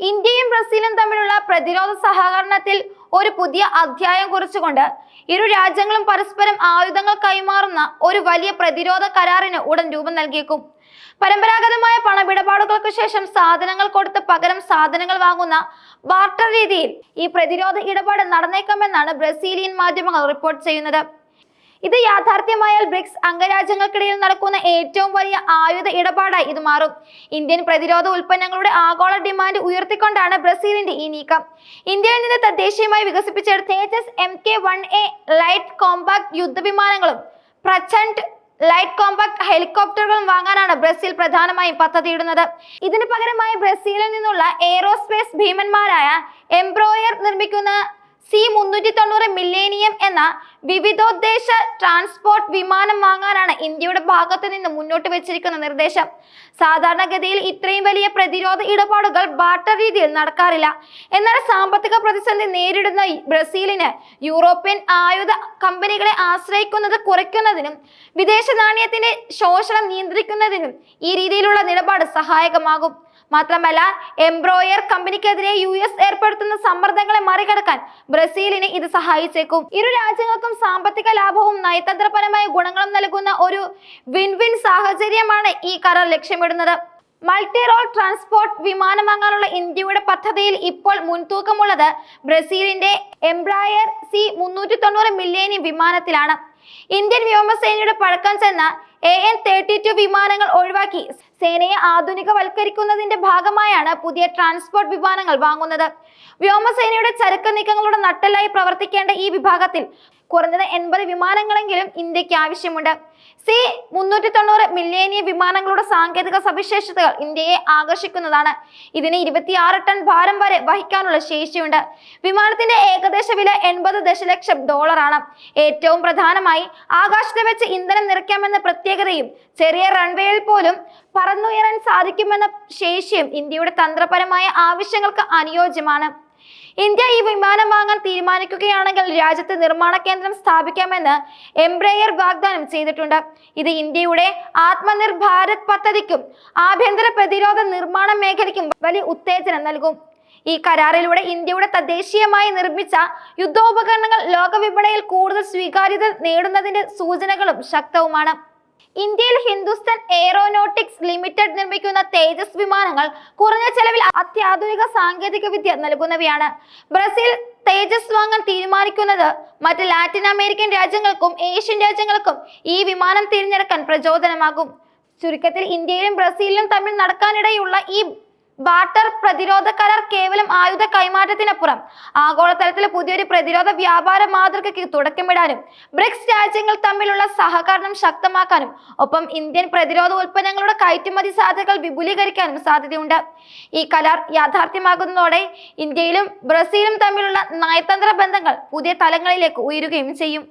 ഇന്ത്യയും ബ്രസീലും തമ്മിലുള്ള പ്രതിരോധ സഹകരണത്തിൽ ഒരു പുതിയ അധ്യായം കുറിച്ചുകൊണ്ട് ഇരു രാജ്യങ്ങളും പരസ്പരം ആയുധങ്ങൾ കൈമാറുന്ന ഒരു വലിയ പ്രതിരോധ കരാറിന് ഉടൻ രൂപം നൽകിയേക്കും. പരമ്പരാഗതമായ പണമിടപാടുകൾക്ക് ശേഷം സാധനങ്ങൾ കൊടുത്ത് പകരം സാധനങ്ങൾ വാങ്ങുന്ന ബാർട്ടർ രീതിയിൽ ഈ പ്രതിരോധ ഇടപാട് നടന്നേക്കാമെന്നാണ് ബ്രസീലിയൻ മാധ്യമങ്ങൾ റിപ്പോർട്ട് ചെയ്യുന്നത്. ഇത് യാഥാർത്ഥ്യമായാൽ ബ്രിക്സ് അംഗരാജ്യങ്ങൾക്കിടയിൽ നടക്കുന്ന ഏറ്റവും വലിയ ആയുധ ഇടപാടായി ഇത് മാറും. ഇന്ത്യൻ പ്രതിരോധ ഉൽപ്പന്നങ്ങളുടെ ആഗോള ഡിമാൻഡ് ഉയർത്തിക്കൊണ്ടാണ് ബ്രസീലിന്റെ ഈ നീക്കം. ഇന്ത്യയിൽ നിന്ന് തദ്ദേശീയമായി വികസിപ്പിച്ചെടുത്ത Tejas M K one A light compact യുദ്ധവിമാനങ്ങളും Prachand light compact ഹെലികോപ്റ്ററുകളും വാങ്ങാനാണ് ബ്രസീൽ പ്രധാനമായും പദ്ധതിയിടുന്നത്. ഇതിന് പകരമായി ബ്രസീലിൽ നിന്നുള്ള എയ്റോസ്പേസ് ഭീമന്മാരായ എംബ്രോയർ നിർമ്മിക്കുന്ന സി മുന്നൂറ്റി തൊണ്ണൂറ് മില്ലേനിയം എന്ന വിവിധോദ്ദേശ ട്രാൻസ്പോർട്ട് വിമാനം വാങ്ങാനാണ് ഇന്ത്യയുടെ ഭാഗത്ത് നിന്ന് മുന്നോട്ട് വെച്ചിരിക്കുന്ന നിർദ്ദേശം. സാധാരണഗതിയിൽ ഇത്രയും വലിയ പ്രതിരോധ ഇടപാടുകൾ ബാർട്ടർ രീതിയിൽ നടക്കാറില്ല. എന്നാൽ സാമ്പത്തിക പ്രതിസന്ധി നേരിടുന്ന ബ്രസീലിന് യൂറോപ്യൻ ആയുധ കമ്പനികളെ ആശ്രയിക്കുന്നത് കുറയ്ക്കുന്നതിനും വിദേശ നാണയത്തിന്റെ ശോഷണം നിയന്ത്രിക്കുന്നതിനും ഈ രീതിയിലുള്ള നിലപാട് സഹായകമാകും. മാത്രമല്ല എംബ്രോയർ കമ്പനിക്കെതിരെ യു എസ് ഏർപ്പെടുത്തുന്ന സമ്മർദ്ദങ്ങളെ മറികടക്കാൻ ബ്രസീലിന് ഇത് സഹായിച്ചേക്കും. ഇരു രാജ്യങ്ങൾക്കും സാമ്പത്തിക ലാഭവും നയതന്ത്രപരമായ ഗുണങ്ങളും നൽകുന്ന ഒരു വിൻ വിൻ സാഹചര്യമാണ് ഈ കരാർ ലക്ഷ്യമിടുന്നത്. മൾട്ടി റോൾ ട്രാൻസ്പോർട്ട് വിമാനം വാങ്ങാനുള്ള ഇന്ത്യയുടെ പദ്ധതിയിൽ ഇപ്പോൾ മുൻതൂക്കമുള്ളത് ബ്രസീലിന്റെ എംബ്രായർ സി മുന്നൂറ്റി തൊണ്ണൂറ് മില്ലേനിയം വിമാനത്തിലാണ്. ഇന്ത്യൻ വ്യോമസേനയുടെ പഴക്കം ചെന്ന എ എൻ തേർട്ടി ടു വിമാനങ്ങൾ ഒഴിവാക്കി. സേനയെ ആധുനികവൽക്കരിക്കുന്നതിന്റെ ഭാഗമായാണ് പുതിയ ട്രാൻസ്പോർട്ട് വിമാനങ്ങൾ വാങ്ങുന്നത്. വ്യോമസേനയുടെ ചരക്ക് നീക്കങ്ങളുടെ നട്ടലായി പ്രവർത്തിക്കേണ്ട ഈ വിഭാഗത്തിൽ കുറഞ്ഞത് എൺപത് വിമാനങ്ങളെങ്കിലും ഇന്ത്യയ്ക്ക് ആവശ്യമുണ്ട്. സി മുന്നൂറ്റി തൊണ്ണൂറ് മില്ലേനിയ വിമാനങ്ങളുടെ സാങ്കേതിക സവിശേഷതകൾ ഇന്ത്യയെ ആകർഷിക്കുന്നതാണ്. ഇതിന് ഇരുപത്തിയാറ് ടൺ ഭാരം വരെ വഹിക്കാനുള്ള ശേഷിയുണ്ട്. വിമാനത്തിന്റെ ഏകദേശ വില എൺപത് ദശലക്ഷം ഡോളറാണ്. ഏറ്റവും പ്രധാനമായി ആകാശത്തെ വെച്ച് ഇന്ധനം നിറയ്ക്കാമെന്ന പ്രത്യേകതയും ചെറിയ റൺവേയിൽ പോലും പറന്നുയരാൻ സാധിക്കുമെന്ന ശേഷിയും ഇന്ത്യയുടെ തന്ത്രപരമായ ആവശ്യങ്ങൾക്ക് അനുയോജ്യമാണ്. ഇന്ത്യ ഈ വിമാനം വാങ്ങാൻ തീരുമാനിക്കുകയാണെങ്കിൽ രാജ്യത്ത് നിർമ്മാണ കേന്ദ്രം സ്ഥാപിക്കാമെന്ന് എംബ്രയർ വാഗ്ദാനം ചെയ്തിട്ടുണ്ട്. ഇത് ഇന്ത്യയുടെ ആത്മനിർഭർ ഭാരത് പദ്ധതിക്കും ആഭ്യന്തര പ്രതിരോധ നിർമ്മാണ മേഖലയ്ക്കും വലിയ ഉത്തേജനം നൽകും. ഈ കരാറിലൂടെ ഇന്ത്യയുടെ തദ്ദേശീയമായി നിർമ്മിച്ച യുദ്ധോപകരണങ്ങൾ ലോകവിപണിയിൽ കൂടുതൽ സ്വീകാര്യത നേടുന്നതിന്റെ സൂചനകളും ശക്തവുമാണ്. ഇന്ത്യയിൽ ഹിന്ദുസ്ഥാൻ എയറോനോട്ടിക്സ് ലിമിറ്റഡ് നിർമ്മിക്കുന്ന തേജസ് വിമാനങ്ങൾ കുറഞ്ഞ ചെലവിൽ അത്യാധുനിക സാങ്കേതിക വിദ്യ നൽകുന്നവയാണ്. ബ്രസീൽ തേജസ് വാങ്ങാൻ തീരുമാനിക്കുന്നത് മറ്റ് ലാറ്റിൻ അമേരിക്കൻ രാജ്യങ്ങൾക്കും ഏഷ്യൻ രാജ്യങ്ങൾക്കും ഈ വിമാനം തിരഞ്ഞെടുക്കാൻ പ്രചോദനമാകും. ചുരുക്കത്തിൽ ഇന്ത്യയിലും ബ്രസീലിലും തമ്മിൽ നടക്കാനിടയുള്ള ഈ ബാർട്ടർ പ്രതിരോധ കരാർ കേവലം ആയുധ കൈമാറ്റത്തിനപ്പുറം. ആഗോളതലത്തിൽ പുതിയൊരു പ്രതിരോധ വ്യാപാര മാതൃകയ്ക്ക് തുടക്കമിടാനും ബ്രിക്സ് രാജ്യങ്ങൾ തമ്മിലുള്ള സഹകരണം ശക്തമാക്കാനും ഒപ്പം ഇന്ത്യൻ പ്രതിരോധ ഉൽപ്പന്നങ്ങളുടെ കയറ്റുമതി സാധ്യതകൾ വിപുലീകരിക്കാനും സാധ്യതയുണ്ട്. ഈ കരാർ യാഥാർത്ഥ്യമാകുന്നതോടെ ഇന്ത്യയിലും ബ്രസീലും തമ്മിലുള്ള നയതന്ത്ര ബന്ധങ്ങൾ പുതിയ തലങ്ങളിലേക്ക് ഉയരുകയും ചെയ്യും.